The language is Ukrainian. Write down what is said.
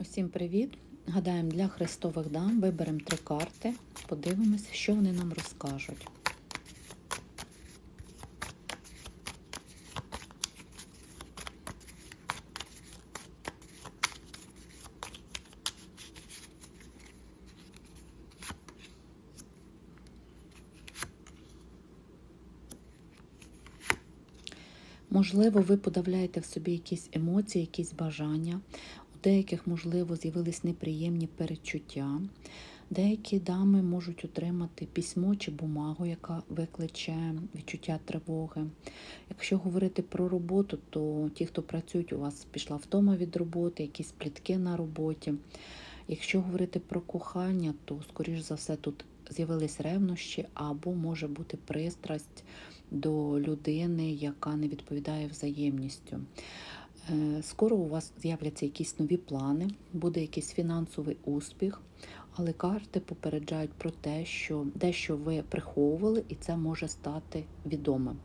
Усім привіт! Гадаємо для хрестових дам. Виберемо три карти, подивимося, що вони нам розкажуть. Можливо, ви подавляєте в собі якісь емоції, якісь бажання. Деяких, можливо, з'явились неприємні перечуття. Деякі дами можуть отримати письмо чи бумагу, яка викличе відчуття тривоги. Якщо говорити про роботу, то ті, хто працюють, у вас пішла втома від роботи, якісь плітки на роботі. Якщо говорити про кохання, то, скоріш за все, тут з'явились ревнощі або може бути пристрасть до людини, яка не відповідає взаємністю. Е, Скоро у вас з'являться якісь нові плани, буде якийсь фінансовий успіх, але карти попереджають про те, що дещо ви приховували, і це може стати відомим.